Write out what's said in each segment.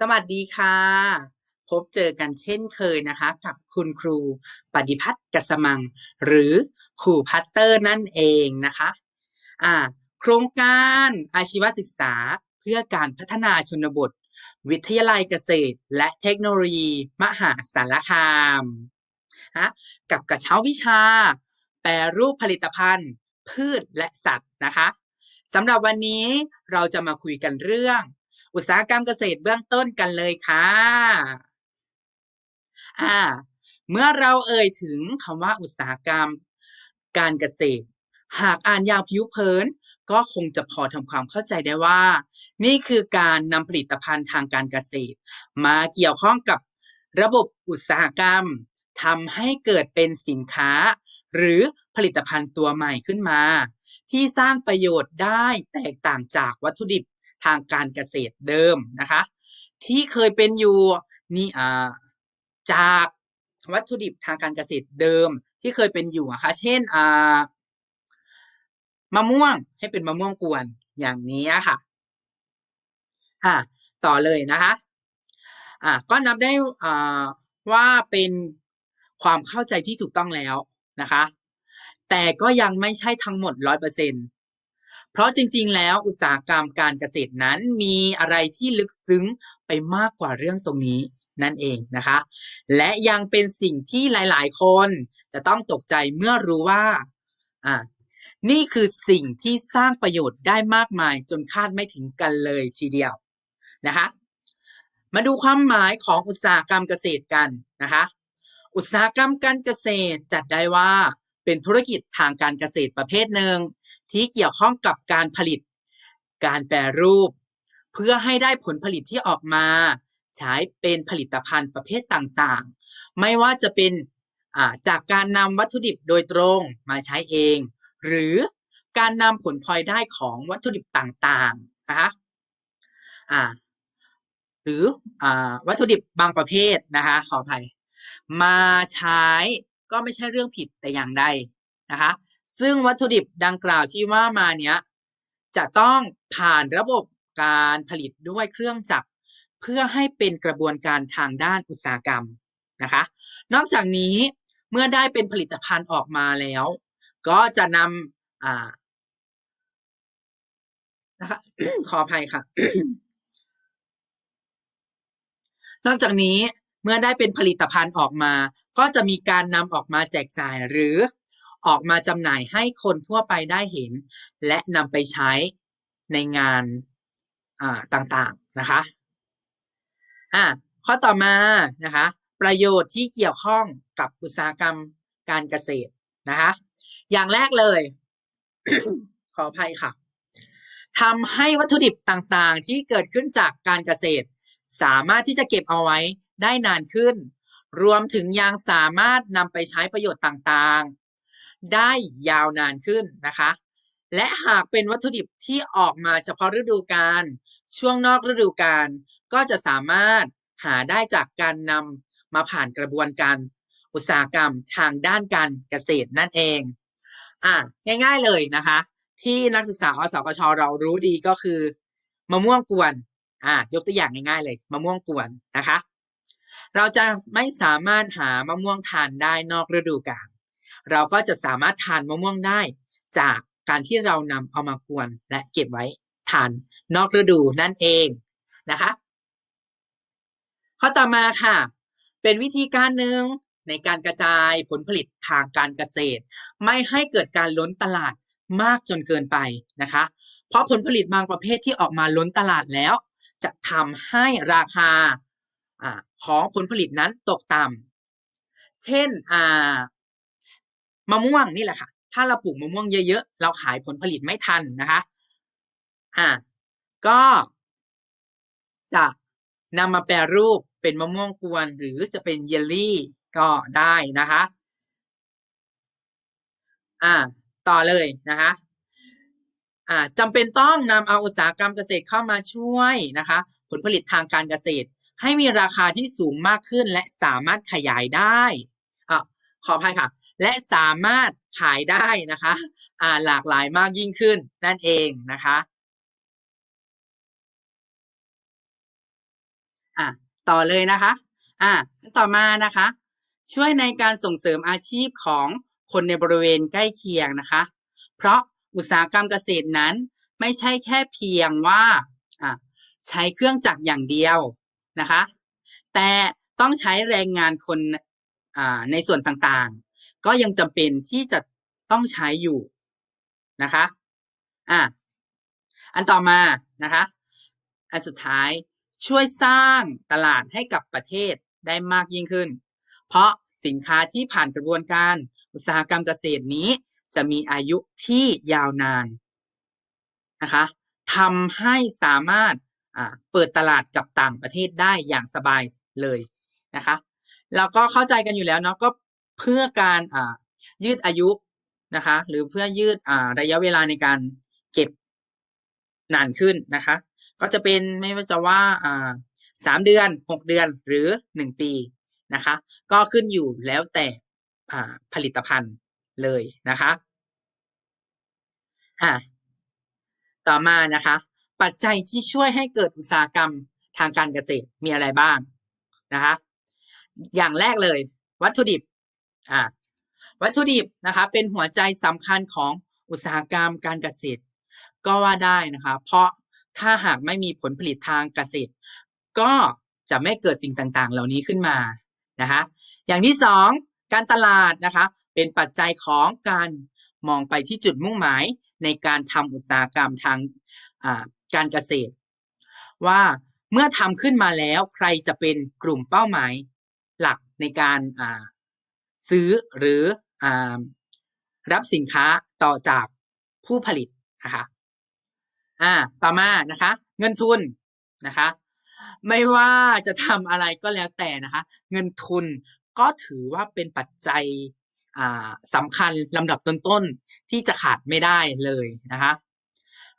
สวัสดีค่ะ พบเจอกันเช่นเคยนะคะ กับคุณครูปฏิพัฒน์กัสมัง หรือครูพัตเตอร์นั่นเองนะคะอ่าโครงการอาชีวศึกษาเพื่อการพัฒนาชนบท วิทยาลัยเกษตร และเทคโนโลยี มหาสารคามฮะกับกระเช้าวิชา แปรรูปผลิตภัณฑ์ พืชและสัตว์นะคะสำหรับวันนี้เราจะมาคุยกันเรื่อง อุตสาหกรรมเกษตรเบื้องต้นกันเลยค่ะอ่าเมื่อเราเอ่ยถึงคำว่าอุตสาหกรรม การเกษตร หากอ่านยางผิวเผิน ก็คงจะพอทำความเข้าใจได้ว่า นี่คือการนำผลิตภัณฑ์ทางการเกษตร มาเกี่ยวข้องกับระบบอุตสาหกรรมทำให้เกิดเป็นสินค้า หรือผลิตภัณฑ์ตัวใหม่ขึ้นมา ที่สร้างประโยชน์ได้แตกต่างจากวัตถุดิบ ทางการเกษตรเดิมนะคะ ที่เคยเป็นอยู่นี่อ่าจากวัตถุดิบทางการเกษตรเดิมที่เคยเป็นอยู่อะคะเช่นอ่ามะม่วงให้เป็นมะม่วงกวนอย่างนี้ค่ะอ่าต่อเลยนะคะอ่าก็นับได้อ่าว่าเป็นความเข้าใจที่ถูกต้องแล้วนะคะ แต่ก็ยังไม่ใช่ทั้งหมดร้อยเปอร์เซ็นต์ เพราะจริง ๆ แล้วอุตสาหกรรมการเกษตรนั้นมีอะไรที่ลึกซึ้งไปมากกว่าเรื่องตรงนี้นั่นเองนะคะ และยังเป็นสิ่งที่หลาย ๆ คนจะต้องตกใจเมื่อรู้ว่าอ่านี่คือสิ่งที่สร้างประโยชน์ได้มากมายจนคาดไม่ถึงกันเลยทีเดียวนะคะมาดูความหมายของอุตสาหกรรมเกษตรกันนะคะ อุตสาหกรรมการเกษตรจัดได้ว่า เป็นธุรกิจทางการเกษตรประเภทหนึ่ง ที่เกี่ยวข้องกับการผลิต การแปรรูป เพื่อให้ได้ผลผลิตที่ออกมา ใช้เป็นผลิตภัณฑ์ประเภทต่างๆ ไม่ว่าจะเป็นจากการนำวัตถุดิบโดยตรงมาใช้เอง หรือการนำผลพลอยได้ของวัตถุดิบต่างๆนะคะหรืออวัตถุดิบบางประเภทนะคะขออภัยมาใช้ ก็ไม่ใช่เรื่องผิดแต่อย่างใดนะคะ ซึ่งวัตถุดิบดังกล่าวที่ว่ามาเนี้ยจะต้องผ่านระบบการผลิตด้วยเครื่องจักรเพื่อให้เป็นกระบวนการทางด้านอุตสาหกรรมนะคะ นอกจากนี้เมื่อได้เป็นผลิตภัณฑ์ออกมาแล้ว ก็จะนำอ่านะคะขออภัยค่ะ นอกจากนี้ เมื่อได้เป็นผลิตภัณฑ์ออกมา ก็จะมีการนำออกมาแจกจ่ายหรือออกมาจำหน่ายให้คนทั่วไปได้เห็น และนำไปใช้ในงานต่างๆนะคะอ่าข้อต่อมานะคะ ประโยชน์ที่เกี่ยวข้องกับอุตสาหกรรมการเกษตรนะคะ อย่างแรกเลย ขออภัยค่ะทำให้วัตถุดิบต่างๆ ที่เกิดขึ้นจากการเกษตร สามารถที่จะเก็บเอาไว้ ได้นานขึ้น รวมถึงยังสามารถนำไปใช้ประโยชน์ต่างๆ ได้ยาวนานขึ้นนะคะ และหากเป็นวัตถุดิบที่ออกมาเฉพาะฤดูกาลช่วงนอกฤดูกาลก็จะสามารถหาได้จากการนำมาผ่านกระบวนการอุตสาหกรรมทางด้านการเกษตรนั่นเอง อะง่ายๆเลยนะคะ ที่นักศึกษาอสกชเรารู้ดีก็คือ มะม่วงกวน อะยกตัวอย่างง่ายๆเลย มะม่วงกวนนะคะ เราจะไม่สามารถหามะม่วงทานได้นอกฤดูกาลเราก็จะสามารถทานมะม่วงได้ จากการที่เรานำเอามากวนและเก็บไว้ทานนอกฤดูนั่นเองนะคะข้อต่อมาค่ะ เป็นวิธีการหนึ่งในการกระจายผลผลิตทางการเกษตร ไม่ให้เกิดการล้นตลาดมากจนเกินไปนะคะ เพราะผลผลิตบางประเภทที่ออกมาล้นตลาดแล้ว จะทำให้ราคา ของผลผลิตนั้นตกต่ำเช่นมะม่วงนี่แหละค่ะ ถ้าเราปลูกมะม่วงเยอะๆ เราขายผลผลิตไม่ทันนะคะอ่าก็จะนำมาแปรรูปเป็นมะม่วงกวนหรือจะเป็นเยลลี่ก็ได้นะคะอ่าต่อเลยนะคะอ่าจำเป็นต้องนำเอาอุตสาหกรรมเกษตรเข้ามาช่วยนะคะ ผลผลิตทางการเกษตร ให้มีราคาที่สูงมากขึ้นและสามารถขยายได้อ่ขออภัยค่ะ และสามารถขายได้นะคะอ่าหลากหลายมากยิ่งขึ้นนั่นเองนะคะอะต่อเลยนะคะอะต่อมานะคะ ช่วยในการส่งเสริมอาชีพของคนในบริเวณใกล้เคียงนะคะ เพราะอุตสาหกรรมเกษตรนั้นไม่ใช่แค่เพียงว่าใช้เครื่องจักรอย่างเดียว นะคะ แต่ต้องใช้แรงงานคนในส่วนต่างๆ ก็ยังจำเป็นที่จะต้องใช้อยู่นะคะอะอันต่อมานะคะ อันสุดท้ายช่วยสร้างตลาดให้กับประเทศได้มากยิ่งขึ้น เพราะสินค้าที่ผ่านกระบวนการอุตสาหกรรมเกษตรนี้จะมีอายุที่ยาวนานนะคะทำให้สามารถ เปิดตลาดกับต่างประเทศได้อย่างสบายเลยนะคะแล้วก็เข้าใจกันอยู่แล้วเนาะก็เพื่อการยืดอายุนะคะหรือเพื่อยืดระยะเวลาในการเก็บนานขึ้นนะคะ ก็จะเป็นไม่ว่าจะว่าสามเดือนหกเดือนหรือหนึ่งปีนะคะ ก็ขึ้นอยู่แล้วแต่ผลิตภัณฑ์เลยนะคะอ่าต่อมานะคะ ปัจจัยที่ช่วยให้เกิดอุตสาหกรรมทางการเกษตรมีอะไรบ้างนะคะอย่างแรกเลย วัตถุดิบอ่าวัตถุดิบนะคะเป็นหัวใจสำคัญของอุตสาหกรรมการเกษตร ก็ว่าได้นะคะเพราะถ้าหากไม่มีผลผลิตทางเกษตร ก็จะไม่เกิดสิ่งต่างๆ เหล่านี้ขึ้นมานะคะอย่างที่สองการตลาดนะคะเป็นปัจจัยของการมองไปที่จุดมุ่งหมายในการทำอุตสาหกรรมทาง การเกษตร ว่าเมื่อทำขึ้นมาแล้วใครจะเป็นกลุ่มเป้าหมายหลักในการซื้อหรืออรับสินค้าต่อจากผู้ผลิตนะคะอ่าต่อมานะคะ เงินทุนนะคะ ไม่ว่าจะทำอะไรก็แล้วแต่นะคะ เงินทุนก็ถือว่าเป็นปัจจัยสำคัญลำดับต้นๆที่จะขาดไม่ได้เลยนะคะ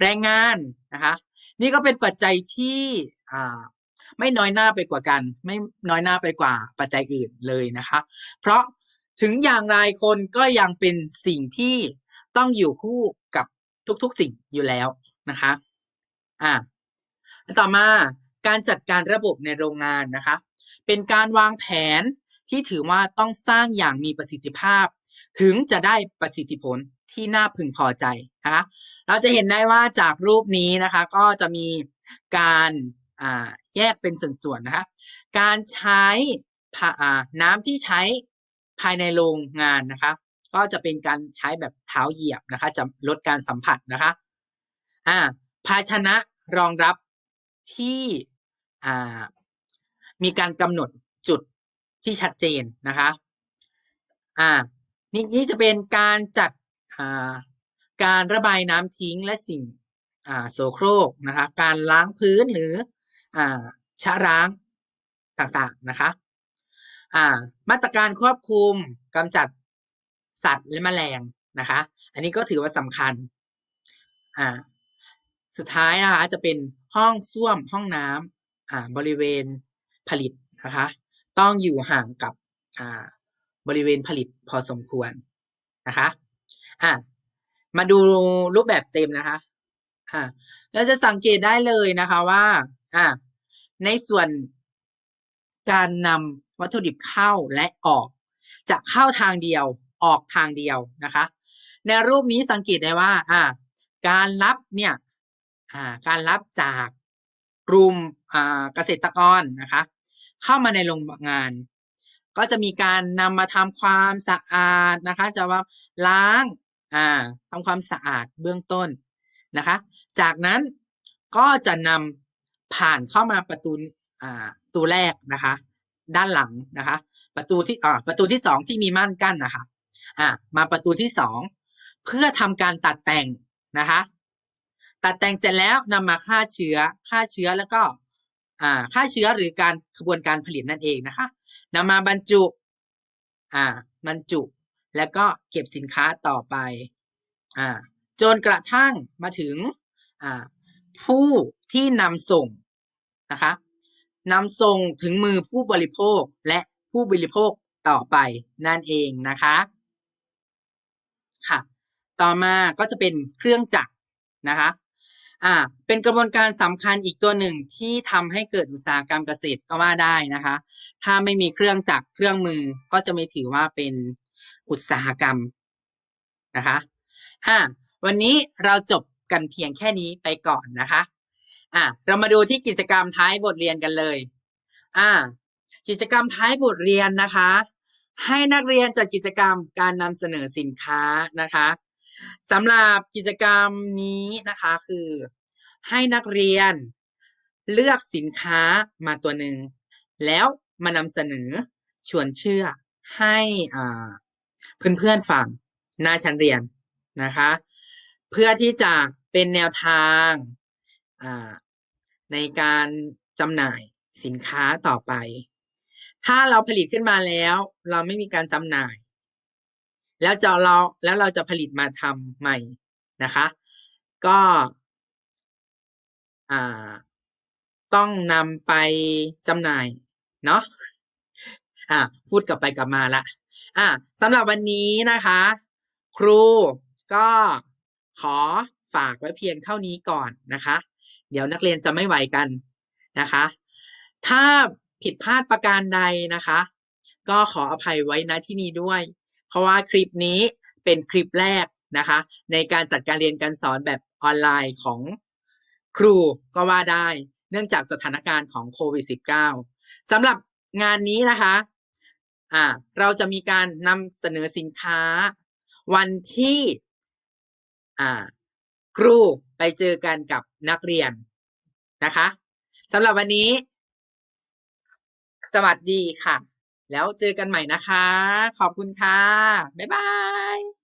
แรงงานนะคะนี่ก็เป็นปัจจัยที่ไม่น้อยหน้าไปกว่ากัน ไม่น้อยหน้าไปกว่าปัจจัยอื่นเลยนะคะ เพราะถึงอย่างไรคนก็ยังเป็นสิ่งที่ต้องอยู่คู่กับทุกๆสิ่งอยู่แล้วนะคะอ่าต่อมาการจัดการระบบในโรงงานนะคะ เป็นการวางแผนที่ถือว่าต้องสร้างอย่างมีประสิทธิภาพ ถึงจะได้ประสิทธิผล ที่น่าพึงพอใจนะคะเราจะเห็นได้ว่าจากรูปนี้นะคะ ก็จะมีการแยกเป็นส่วนๆนะคะ การใช้น้ำที่ใช้ภายในโรงงานนะคะ ก็จะเป็นการใช้แบบเท้าเหยียบนะคะ จะลดการสัมผัสนะคะอ่าภาชนะรองรับที่อ่ามีการกำหนดจุดที่ชัดเจนนะคะอ่านี่นี่จะเป็นการจัด การระบายน้ำทิ้งและสิ่งโสโครกนะคะการล้างพื้นหรืออชะล้างต่างๆนะคะามาตรการควบคุมกำจัดสัตว์และแมลงนะคะ อันนี้ก็ถือว่าสำคัญสุดท้ายนะคะจะเป็นห้องส้วมห้องน้ำอ่าบริเวณผลิตนะคะ ต้องอยู่ห่างกับบริเวณผลิตพอสมควรนะคะ อะมาดูรูปแบบเต็มนะคะ อ่าเราจะสังเกตได้เลยนะคะว่า อ่าในส่วนการนำวัตถุดิบเข้าและออก จะเข้าทางเดียวออกทางเดียวนะคะ ในรูปนี้สังเกตได้ว่า อ่าการรับเนี่ยอ่าการรับจากกลุ่มอ่าเกษตรกรนะคะ เข้ามาในโรงงาน ก็จะมีการนำมาทำความสะอาดนะคะ จะว่าล้างอ่าทำความสะอาดเบื้องต้นนะคะ จากนั้นก็จะนำผ่านเข้ามาประตูอ่าตูแรกนะคะ ด้านหลังนะคะ ประตูที่อ่าประตูที่สองที่มีม่านกั้นนะคะอ่ามาประตูที่สองเพื่อทำการตัดแต่งนะคะ ตัดแต่งเสร็จแล้วนำมาฆ่าเชื้อฆ่าเชื้อแล้วก็ฆ่าเชื้อหรือการกระบวนการผลิตนั่นเองนะคะ นำมาบรรจุ อ่า บรรจุ แล้วก็เก็บสินค้าต่อไป อ่า จนกระทั่งมาถึง อ่า ผู้ที่นำส่งนะคะนำส่งถึงมือผู้บริโภคและผู้บริโภคต่อไปนั่นเองนะคะ ค่ะ ต่อมาก็จะเป็นเครื่องจักรนะคะ อ่าเป็นกระบวนการสำคัญอีกตัวหนึ่งที่ทำให้เกิดอุตสาหกรรมเกษตรก็ว่าได้นะคะ ถ้าไม่มีเครื่องจักรเครื่องมือก็จะไม่ถือว่าเป็นอุตสาหกรรมนะคะอ่าวันนี้เราจบกันเพียงแค่นี้ไปก่อนนะคะอ่าเรามาดูที่กิจกรรมท้ายบทเรียนกันเลยอ่ากิจกรรมท้ายบทเรียนนะคะ ให้นักเรียนจัดกิจกรรมการนำเสนอสินค้านะคะ สำหรับกิจกรรมนี้นะคะคือให้นักเรียนเลือกสินค้ามาตัวหนึ่ง แล้วมานำเสนอชวนเชื่อให้อ่าเพื่อนๆฟังหน้าชั้นเรียนนะคะ เพื่อที่จะเป็นแนวทางอ่าในการจำหน่ายสินค้าต่อไป ถ้าเราผลิตขึ้นมาแล้ว เราไม่มีการจำหน่าย แล้วจะเราแล้วเราจะผลิตมาทำใหม่นะคะ ก็อ่าต้องนำไปจำหน่ายเนาะอ่าพูดกลับไปกลับมาละอ่าสำหรับวันนี้นะคะ ครูก็ขอฝากไว้เพียงเท่านี้ก่อนนะคะ เดี๋ยวนักเรียนจะไม่ไหวกันนะคะ ถ้าผิดพลาดประการใดนะคะ ก็ขออภัยไว้ณที่นี้ด้วย เพราะว่าคลิปนี้เป็นคลิปแรกนะคะ ในการจัดการเรียนการสอนแบบออนไลน์ของครูก็ว่าได้ เนื่องจากสถานการณ์ของโควิด -19 สำหรับงานนี้นะคะอ่าเราจะมีการนำเสนอสินค้า วันที่อ่าครูไปเจอกันกับนักเรียนนะคะสำหรับวันนี้ สวัสดีค่ะ แล้วเจอกันใหม่นะคะ ขอบคุณค่ะ บ๊ายบาย